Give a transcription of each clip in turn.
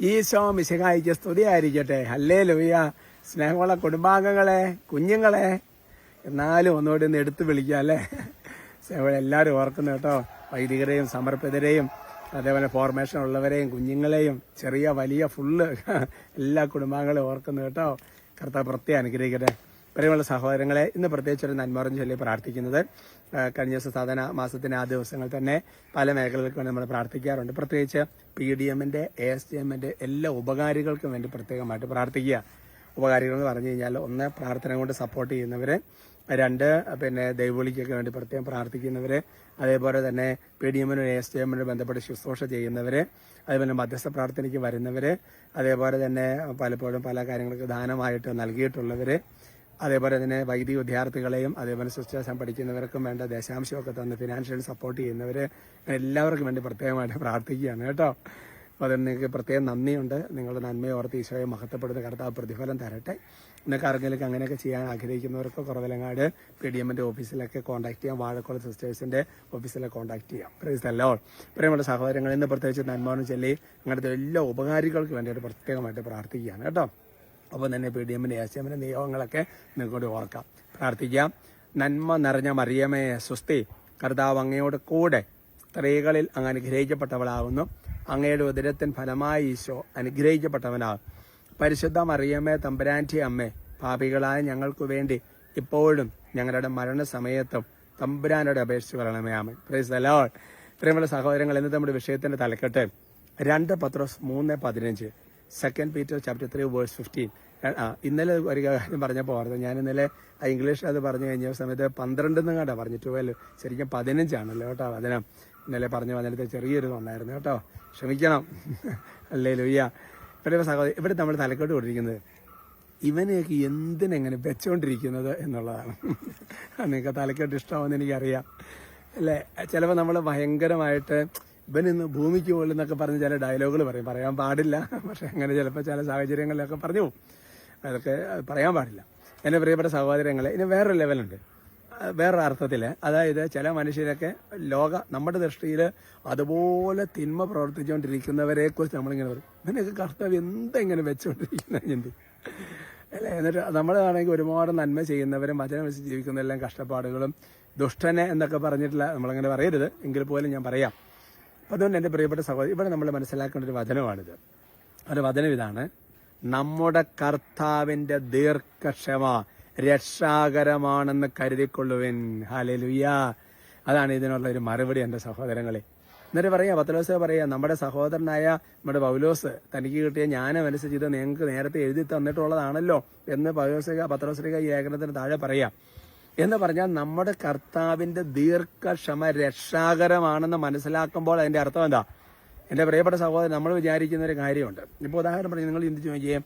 ഈശോ മിശിഹായിക്ക് സ്തുതിയായിരിക്കട്ടെ അല്ലേ ലൂയ സ്നേഹമുള്ള കുടുംബാംഗങ്ങളെ കുഞ്ഞുങ്ങളെ. എന്നാലും ഒന്നുകൂടി ഒന്ന് എടുത്തു വിളിക്കാം അല്ലേ? എല്ലാവരും ഓർക്കുന്നു കേട്ടോ. വൈദികരെയും സമർപ്പിതരെയും അതേപോലെ ഫോർമേഷൻ ഉള്ളവരെയും കുഞ്ഞുങ്ങളെയും ചെറിയ വലിയ ഫുള്ള് എല്ലാ കുടുംബാംഗങ്ങളെയും ഓർക്കുന്നു കേട്ടോ. കർത്താവ് പ്രത്യേകം അനുഗ്രഹിക്കട്ടെ. പ്രിയമുള്ള സഹോദരങ്ങളെ ഇന്ന് പ്രത്യേകിച്ച് ഒരു നന്മറിഞ്ഞ് ചൊല്ലി പ്രാർത്ഥിക്കുന്നത് കഴിഞ്ഞ ദിവസം സാധന മാസത്തിന്റെ ആ ദിവസങ്ങൾ തന്നെ പല മേഖലകൾക്ക് നമ്മൾ പ്രാർത്ഥിക്കാറുണ്ട്. പ്രത്യേകിച്ച് പി ഡി എമ്മിന്റെ എ എസ് ഡി എമ്മിന്റെ എല്ലാ ഉപകാരികൾക്കും വേണ്ടി പ്രത്യേകമായിട്ട് പ്രാർത്ഥിക്കുക. ഉപകാരികൾ എന്ന് പറഞ്ഞു കഴിഞ്ഞാൽ ഒന്ന് പ്രാർത്ഥന കൊണ്ട് സപ്പോർട്ട് ചെയ്യുന്നവർ രണ്ട് പിന്നെ ദൈവവിളിക്കൊക്കെ വേണ്ടി പ്രത്യേകം പ്രാർത്ഥിക്കുന്നവർ അതേപോലെ തന്നെ പി ഡി എമ്മിനും എസ് ഡി എമ്മിനും ബന്ധപ്പെട്ട് ശുശ്രൂഷ ചെയ്യുന്നവർ അതേപോലെ മധ്യസ്ഥ പ്രാർത്ഥനയ്ക്ക് വരുന്നവർ അതേപോലെ തന്നെ പലപ്പോഴും പല കാര്യങ്ങൾക്ക് ദാനമായിട്ട് നൽകിയിട്ടുള്ളവര്. അതേപോലെ തന്നെ വൈദിക വിദ്യാർത്ഥികളെയും അതേപോലെ സിസ്റ്റേഴ്സ് പഠിക്കുന്നവർക്കും വേണ്ട ദശാംശമൊക്കെ തന്ന് ഫിനാൻഷ്യൽ സപ്പോർട്ട് ചെയ്യുന്നവർ എല്ലാവർക്കും വേണ്ടി പ്രത്യേകമായിട്ട് പ്രാർത്ഥിക്കുകയാണ് കേട്ടോ. അപ്പോൾ അതിന് നിങ്ങൾക്ക് പ്രത്യേകം നന്ദിയുണ്ട്. നിങ്ങളുടെ നന്മയെ ഓർത്ത് ഈശോയെ മഹത്വപ്പെടുന്ന കർത്താവ് പ്രതിഫലം തരട്ടെ. നിങ്ങൾക്ക് ആർക്കെങ്കിലും അങ്ങനെയൊക്കെ ചെയ്യാൻ ആഗ്രഹിക്കുന്നവർക്ക് കുറവിലങ്ങാട് പി ഡി എമ്മിന്റെ ഓഫീസിലൊക്കെ കോൺടാക്ട് ചെയ്യാം. വാഴക്കുളം സിസ്റ്റേഴ്സിന്റെ ഓഫീസിലൊക്കെ കോൺടാക്ട് ചെയ്യാം. പ്രൈസ് അല്ലോ പ്രിയമുള്ള സഹോദരങ്ങൾ ഇന്ന് പ്രത്യേകിച്ച് നന്മാനും ചൊല്ലി അങ്ങനത്തെ എല്ലാ ഉപകാരികൾക്ക് വേണ്ടിയിട്ട് പ്രത്യേകമായിട്ട് പ്രാർത്ഥിക്കുകയാണ് കേട്ടോ. ഒപ്പം തന്നെ പി ഡി എമ്മിന്റെ എമ്മിന്റെ നിയോഗങ്ങളൊക്കെ നിങ്ങൾക്ക് ഓർക്കാം. പ്രാർത്ഥിക്കാം. നന്മ നിറഞ്ഞ മറിയമേ സ്വസ്തി കർത്താവ് അങ്ങയോട് കൂടെ സ്ത്രീകളിൽ അങ്ങ് അനുഗ്രഹിക്കപ്പെട്ടവളാകുന്നു അങ്ങയുടെ ഉദരത്തിൻ ഫലമായി ഈശോ അനുഗ്രഹിക്കപ്പെട്ടവനാകും. പരിശുദ്ധ മറിയമ്മേ തമ്പുരാന്റെ അമ്മ പാപികളായ ഞങ്ങൾക്ക് വേണ്ടി ഇപ്പോഴും ഞങ്ങളുടെ മരണസമയത്തും തമ്പുരാനോട് അപേക്ഷിച്ച് പറയണമേ ആമേ പ്രൈസ് അലോൾ പ്രിയമുള്ള സഹോദരങ്ങൾ ഇന്നത്തെ നമ്മുടെ വിഷയത്തിന്റെ തലക്കെട്ട്. രണ്ട് പത്രോസ് മൂന്ന് പതിനഞ്ച്. Second Peter chapter three verse fifteen ആ ഇന്നലെ ഒരു കാര്യം പറഞ്ഞപ്പോൾ ഓർത്ത് ഞാൻ ഇന്നലെ ഇംഗ്ലീഷ് അത് പറഞ്ഞു കഴിഞ്ഞ സമയത്ത് പന്ത്രണ്ട് എന്ന് കണ്ടാ പറഞ്ഞു ട്വൽവ് ശരിക്കും പതിനഞ്ചാണല്ലോ കേട്ടോ വചനം. ഇന്നലെ പറഞ്ഞു വന്നിട്ട് ചെറിയൊരു ഉണ്ടായിരുന്നു കേട്ടോ. ക്ഷമിക്കണം. അല്ലേ ലുയ്യ ഇവിടെ സഹോദരി ഇവിടെ നമ്മൾ തലക്കോട്ട് കൊണ്ടിരിക്കുന്നത് ഇവനെയൊക്കെ എന്തിനെങ്ങനെ വെച്ചുകൊണ്ടിരിക്കുന്നത് എന്നുള്ളതാണ്. നിങ്ങൾക്ക് തലക്കെട്ട് ഇഷ്ടമാവുമെന്ന് എനിക്കറിയാം. അല്ലേ? ചിലപ്പോൾ നമ്മൾ ഭയങ്കരമായിട്ട് ഇവൻ ഇന്ന് ഭൂമിക്ക് മുകളിൽ എന്നൊക്കെ പറഞ്ഞ് ചില ഡയലോഗുകൾ പറയും. പറയാൻ പാടില്ല. പക്ഷെ അങ്ങനെ ചിലപ്പോൾ ചില സാഹചര്യങ്ങളിലൊക്കെ പറഞ്ഞു പോകും. അതൊക്കെ പറയാൻ പാടില്ല. എന്റെ പ്രിയപ്പെട്ട സഹോദരങ്ങളെ ഇനി വേറൊരു ലെവലുണ്ട് വേറൊരു അർത്ഥത്തിൽ അതായത് ചില മനുഷ്യരൊക്കെ ലോക നമ്മുടെ ദൃഷ്ടിയിൽ അതുപോലെ തിന്മ പ്രവർത്തിച്ചുകൊണ്ടിരിക്കുന്നവരെ കുറിച്ച് നമ്മളിങ്ങനെ പറയും. ഇവനൊക്കെ കർത്തവ്യം എന്തെങ്ങനെ വെച്ചുകൊണ്ടിരിക്കുന്ന ചിന്തി അല്ലേ? എന്നിട്ട് നമ്മളാണെങ്കിൽ ഒരുപാട് നന്മ ചെയ്യുന്നവരും വചനം വെച്ച് ജീവിക്കുന്നവരെല്ലാം കഷ്ടപ്പാടുകളും ദുഷ്ടനെ എന്നൊക്കെ പറഞ്ഞിട്ടില്ല നമ്മളങ്ങനെ പറയരുത്. എങ്കിൽ പോലും ഞാൻ പറയാം. അപ്പം അതുകൊണ്ട് എന്റെ പ്രിയപ്പെട്ട സഹോദരി ഇവിടെ നമ്മൾ മനസ്സിലാക്കേണ്ട ഒരു വചനമാണിത്. ഒരു വചനം ഇതാണ്. നമ്മുടെ കർത്താവിന്റെ ദീർഘക്ഷമ രക്ഷാകരമാണെന്ന് കരുതിക്കൊള്ളുവിൻ. ഹാലലുയ്യ അതാണ് ഇതിനുള്ള ഒരു മറുപടി എന്റെ സഹോദരങ്ങളെ. എന്നിട്ട് പറയാ പത്തലോസ് പറയാ നമ്മുടെ സഹോദരനായ നമ്മുടെ പൗലോസ് തനിക്ക് കിട്ടിയ ജ്ഞാനം അനുസരിച്ച് നിങ്ങൾക്ക് നേരത്തെ എഴുതി തന്നിട്ടുള്ളതാണല്ലോ. എന്ന് പൗലോസിക പത്രോസിക ഈ ലേഖനത്തിന് താഴെ പറയാം എന്ന് പറഞ്ഞാൽ നമ്മുടെ കർത്താവിന്റെ ദീർഘക്ഷമ രക്ഷാകരമാണെന്ന് മനസ്സിലാക്കുമ്പോൾ അതിന്റെ അർത്ഥം എന്താ? എന്റെ പ്രിയപ്പെട്ട സഹോദരൻ നമ്മൾ വിചാരിക്കുന്ന ഒരു കാര്യമുണ്ട്. ഇപ്പോൾ ഉദാഹരണം പറഞ്ഞു നിങ്ങൾ ചിന്തിച്ചു നോക്കിയേ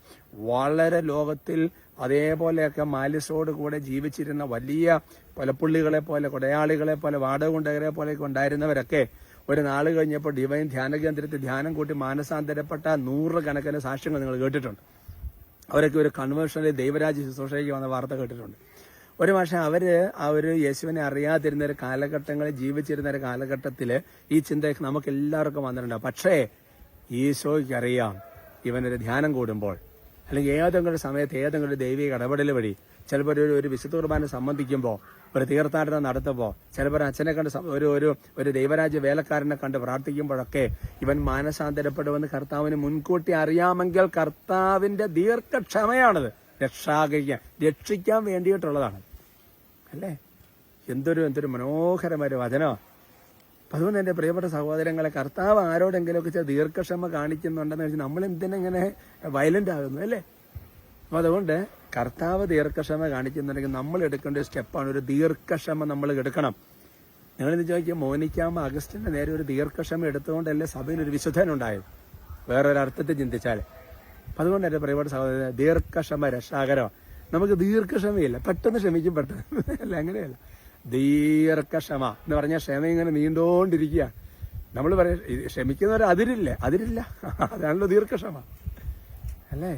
വളരെ ലോകത്തിൽ അതേപോലെയൊക്കെ മാലിസോട് കൂടെ ജീവിച്ചിരുന്ന വലിയ കൊലപ്പുള്ളികളെ പോലെ കൊടയാളികളെ പോലെ വാടക കൊണ്ടവരെ പോലെയൊക്കെ ഉണ്ടായിരുന്നവരൊക്കെ ഒരു നാൾ കഴിഞ്ഞപ്പോൾ ഡിവൈൻ ധ്യാന കേന്ദ്രത്തിൽ ധ്യാനം കൂട്ടി മാനസാന്തരപ്പെട്ട നൂറുകണക്കിന് സാക്ഷ്യങ്ങൾ നിങ്ങൾ കേട്ടിട്ടുണ്ട്. അവരൊക്കെ ഒരു കൺവേർഷനിൽ ദൈവരാജ്യ ശുശ്രൂഷയ്ക്ക് വന്ന വാർത്ത കേട്ടിട്ടുണ്ട്. ഒരു പക്ഷേ അവർ ആ ഒരു യേശുവിനെ അറിയാതിരുന്ന ഒരു കാലഘട്ടങ്ങളിൽ ജീവിച്ചിരുന്ന ഒരു കാലഘട്ടത്തിൽ ഈ ചിന്ത നമുക്ക് എല്ലാവർക്കും വന്നിട്ടുണ്ട്. പക്ഷേ ഈശോയ്ക്ക് അറിയാം ഇവനൊരു ധ്യാനം കൂടുമ്പോൾ അല്ലെങ്കിൽ ഏതെങ്കിലും സമയത്ത് ഏതെങ്കിലും ദൈവിക ഇടപെടൽ വഴി ചിലപ്പോൾ ഒരു ഒരു വിശുദ്ധ കുർബാന സംബന്ധിക്കുമ്പോൾ ഒരു തീർത്ഥാടനം നടത്തുമ്പോൾ ചിലപ്പോൾ അച്ഛനെ കണ്ട് ഒരു ഒരു ഒരു ദൈവരാജ്യ വേലക്കാരനെ കണ്ട് പ്രാർത്ഥിക്കുമ്പോഴൊക്കെ ഇവൻ മാനസാന്തരപ്പെടുമെന്ന് കർത്താവിന് മുൻകൂട്ടി അറിയാമെങ്കിൽ കർത്താവിന്റെ ദീർഘക്ഷമയാണത്. രക്ഷാകരിക്കാൻ രക്ഷിക്കാൻ വേണ്ടിയിട്ടുള്ളതാണ്. അല്ലേ? എന്തൊരു എന്തൊരു മനോഹരമായ വചന അതുകൊണ്ട് എന്റെ പ്രിയപ്പെട്ട സഹോദരങ്ങളെ കർത്താവ് ആരോടെങ്കിലുമൊക്കെ ചില ദീർഘക്ഷമ കാണിക്കുന്നുണ്ടെന്ന് വെച്ചാൽ നമ്മൾ എന്തിനെങ്ങനെ വയലന്റ് ആകുന്നു അല്ലേ? അപ്പൊ അതുകൊണ്ട് കർത്താവ് ദീർഘക്ഷമ കാണിക്കുന്നുണ്ടെങ്കിൽ നമ്മൾ എടുക്കേണ്ട ഒരു സ്റ്റെപ്പാണ് ഒരു ദീർഘക്ഷമ നമ്മൾ എടുക്കണം. നിങ്ങൾ ഇത് ചോദിക്കുക മോനിക്കാമ്പ അഗസ്റ്റിന്റെ നേരെ ഒരു ദീർഘക്ഷമ എടുത്തുകൊണ്ടല്ലേ സഭയിൽ ഒരു വിശുദ്ധനുണ്ടായത്? വേറൊരർത്ഥത്തിൽ ചിന്തിച്ചാൽ. അപ്പൊ അതുകൊണ്ട് എന്റെ പ്രിയപ്പെട്ട സഹോദരൻ ദീർഘക്ഷമ രക്ഷാകരോ നമുക്ക് ദീർഘക്ഷമയില്ല പെട്ടെന്ന് ക്ഷമിക്കും പെട്ടെന്ന്. അല്ല അങ്ങനെയല്ല. ദീർഘക്ഷമ എന്ന് പറഞ്ഞാൽ ക്ഷമ ഇങ്ങനെ നീണ്ടോണ്ടിരിക്കുക നമ്മൾ പറയാം ക്ഷമിക്കുന്നവർ അതിരില്ല അതിരില്ല. അതാണല്ലോ ദീർഘക്ഷമ. അല്ലേ?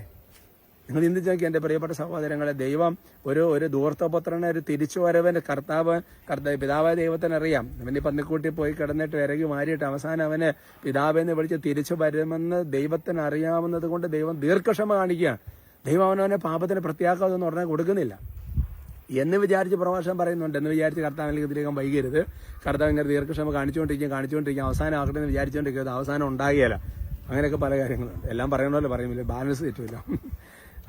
നിങ്ങൾ ചിന്തിച്ച് നോക്കി എന്റെ പ്രിയപ്പെട്ട സഹോദരങ്ങളെ ദൈവം ഒരു ഒരു ദൂർത്തപുത്രനെ ഒരു തിരിച്ചുവരവന്റെ കർത്താവ് കർത്താവ് പിതാവായ ദൈവത്തിന് അറിയാം. പന്നിക്കൂട്ടി പോയി കിടന്നിട്ട് ഇറങ്ങി മാറിയിട്ട് അവസാനം അവന് പിതാവെന്ന് വിളിച്ച് തിരിച്ചു വരുമെന്ന് ദൈവത്തിന് അറിയാവുന്നത് കൊണ്ട് ദൈവം ദീർഘക്ഷമ കാണിക്കുകയാണ് ദൈവം അവനവനെ പാപത്തിന് പ്രത്യാഘാതം പറഞ്ഞാൽ കൊടുക്കുന്നില്ല. എന്ന് വിചാരിച്ച് പ്രഭാഷണം പറയുന്നുണ്ട്. എന്ന് വിചാരിച്ച് കർത്താവിലേക്ക് ഇതിലേക്കും വൈകരുത്. കർത്താവ് ഇങ്ങനെ ദീർഘക്ഷമ കാണിച്ചുകൊണ്ടിരിക്കും കാണിച്ചുകൊണ്ടിരിക്കും. അവസാനം ആകട്ടെ എന്ന് വിചാരിച്ചുകൊണ്ടിരിക്കുന്നത് അവസാനം ഉണ്ടാകിയല്ല അങ്ങനെയൊക്കെ പല കാര്യങ്ങളുണ്ട്. എല്ലാം പറയണമല്ലോ പറയുമില്ല ബാലൻസ് തെറ്റില്ല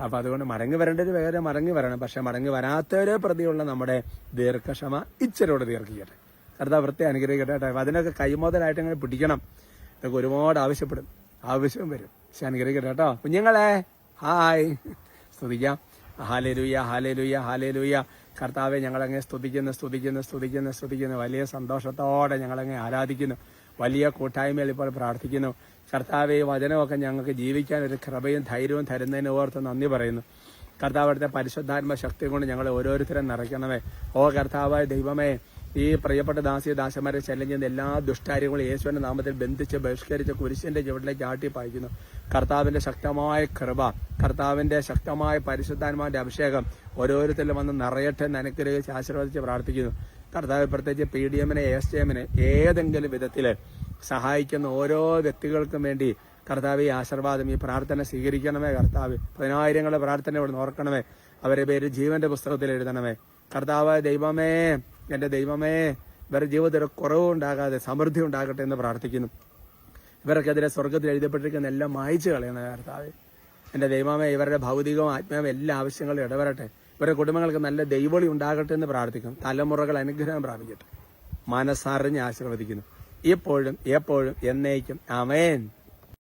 അപ്പൊ അതുകൊണ്ട് മടങ്ങി വരേണ്ടത് വേറെ മടങ്ങി വരണം. പക്ഷെ മടങ്ങി വരാത്തവരെ പ്രതിയുള്ള നമ്മുടെ ദീർഘക്ഷമ ഇച്ചിരോട് ദീർഘിക്കട്ടെ. കർത്താവ് വൃത്തി അനുഗ്രഹിക്കട്ടെ കേട്ടോ. അപ്പൊ അതിനൊക്കെ കൈമോതലായിട്ട് അങ്ങനെ പിടിക്കണം. ഇതൊക്കെ ഒരുപാട് ആവശ്യപ്പെടും. ആവശ്യം വരും. പക്ഷെ അനുഗ്രഹിക്കട്ടെ കേട്ടോ. കുഞ്ഞുങ്ങളെ ഹായ്. സ്തുതിക്കാം. ഹാലേലുയ്യ ഹാലേലുയ്യ ഹാലേലുയ്യ കർത്താവെ ഞങ്ങളങ്ങ് സ്തുതിക്കുന്നു സ്തുതിക്കുന്നു സ്തുതിക്കുന്നു സ്തുതിക്കുന്നു. വലിയ സന്തോഷത്തോടെ ഞങ്ങളങ്ങ് ആരാധിക്കുന്നു. വലിയ കൂട്ടായ്മയിൽ ഇപ്പോൾ പ്രാർത്ഥിക്കുന്നു. കർത്താവെ വചനമൊക്കെ ഞങ്ങൾക്ക് ജീവിക്കാൻ ഒരു കൃപയും ധൈര്യവും തരുന്നതിന് ഓർത്ത് നന്ദി പറയുന്നു. കർത്താവ് അവിടുത്തെ പരിശുദ്ധാത്മ ശക്തി കൊണ്ട് ഞങ്ങൾ ഓരോരുത്തരും നിറയ്ക്കണമേ. ഓ കർത്താവായ ദൈവമേ ഈ പ്രിയപ്പെട്ട ദാസി ദാസന്മാരെ ശല്യം എല്ലാ ദുഷ്കാര്യങ്ങളും യേശുവിന്റെ നാമത്തിൽ ബന്ധിച്ച് ബഹിഷ്കരിച്ച് കുരിശിന്റെ ചുവട്ടിലേക്ക് ആട്ടി പായിക്കുന്നു. കർത്താവിന്റെ ശക്തമായ കൃപ കർത്താവിന്റെ ശക്തമായ പരിശുദ്ധാത്മാവിന്റെ അഭിഷേകം ഓരോരുത്തരിലും വന്ന് നിറയട്ടെ എന്ന് അനുഗ്രഹിച്ച് ആശീർവദിച്ച് പ്രാർത്ഥിക്കുന്നു. കർത്താവ് പ്രത്യേകിച്ച് പി ഡി എമ്മിനെ എസ് ഡി എമ്മിനെ ഏതെങ്കിലും വിധത്തിൽ സഹായിക്കുന്ന ഓരോ വ്യക്തികൾക്കും വേണ്ടി കർത്താവ് ഈ ആശീർവാദം ഈ പ്രാർത്ഥന സ്വീകരിക്കണമേ കർത്താവ്. പതിനായിരങ്ങളുടെ പ്രാർത്ഥന ഇവിടെ ഓർക്കണമേ. അവരെ പേര് ജീവന്റെ പുസ്തകത്തിൽ എഴുതണമേ. കർത്താവ് ദൈവമേ എന്റെ ദൈവമേ ഇവരുടെ ജീവിതത്തിൽ ഒരു കുറവുണ്ടാകാതെ സമൃദ്ധി ഉണ്ടാകട്ടെ എന്ന് പ്രാർത്ഥിക്കുന്നു. ഇവർക്കെതിരെ സ്വർഗത്തിൽ എഴുതപ്പെട്ടിരിക്കുന്ന എല്ലാം മായച്ചു കളയണ കർത്താവ്. എന്റെ ദൈവമേ ഇവരുടെ ഭൗതികവും ആത്മീയവും എല്ലാ ആവശ്യങ്ങളും ഇടവരട്ടെ ഇവരുടെ കുടുംബങ്ങൾക്ക് നല്ല ദൈവളി ഉണ്ടാകട്ടെ എന്ന് പ്രാർത്ഥിക്കുന്നു. തലമുറകൾ അനുഗ്രഹം പ്രാപിക്കട്ടെ. മനസ്സറിഞ്ഞ് ആശീർവദിക്കുന്നു. ഇപ്പോഴും എപ്പോഴും എന്നേക്കും. അമേൻ